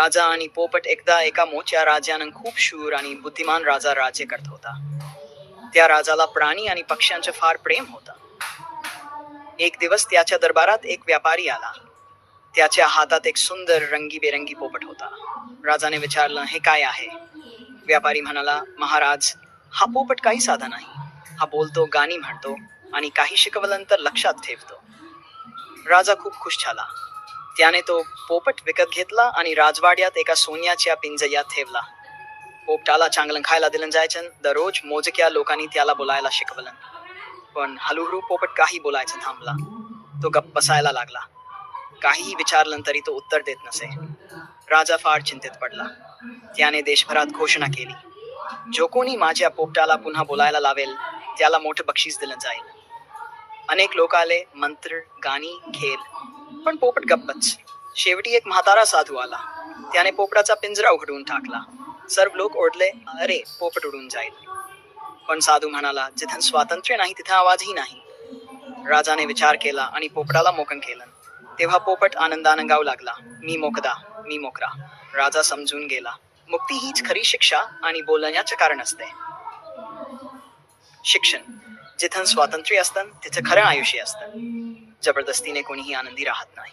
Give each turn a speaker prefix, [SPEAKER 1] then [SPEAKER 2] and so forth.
[SPEAKER 1] राजा आणि पोपट एकदा एका मोठ्या राजानं खूप शूर आणि बुद्धिमान राजा राज्य करत होता. त्या राजाला प्राणी आणि पक्ष्यांचे फार प्रेम होता. एक दिवस त्याच्या दरबारात एक व्यापारी आला. त्याच्या हातात एक सुंदर रंगीबेरंगी पोपट होता. राजाने विचारलं हे काय आहे? व्यापारी म्हणाला महाराज हा पोपट काही साधा नाही. हा बोलतो गाणी म्हणतो आणि काही शिकवल्यानंतर लक्षात ठेवतो. राजा खूप खुश झाला. त्याने तो पोपट विकत घेतला आणि राजवाड्यात एका सोन्याच्या पिंजऱ्यात ठेवला. पोपटाला चांगलं खायला दिलं जायचं दररोज मोजक्या लोकांनी त्याला बोलायला शिकवलं. पण हळूहळू पोपट काही बोलायचं थांबला. तो गप्प बसायला लागला. काहीही विचारलं तरी तो उत्तर देत नसे. राजा फार चिंतित पडला. त्याने देशभरात घोषणा केली. जो कोणी माझ्या पोपटाला पुन्हा बोलायला लावेल त्याला मोठं बक्षीस दिलं जाईल. अनेक लोक आले मंत्र गाणी खेळ पण पोपट गप्पच. शेवटी एक म्हातारा साधू आला. त्याने पोपटाचा पिंजरा उघडून टाकला. सर्व लोक ओढले अरे पोपट उडून जाईल. पण साधू म्हणाला जिथं स्वातंत्र्य नाही तिथं आवाजही नाही. राजाने विचार केला आणि पोपटाला मोकन केलं. तेव्हा पोपट आनंदानं गाऊ लागला. मी मोकदा मी मोकरा. राजा समजून गेला. मुक्ती हीच खरी शिक्षा आणि बोलण्याचे कारण असते. शिक्षण. जिथं स्वातंत्र्य असतं तिथं खरं आयुष्य असतं. जबरदस्तीने कोणीही आनंदी राहत नाही.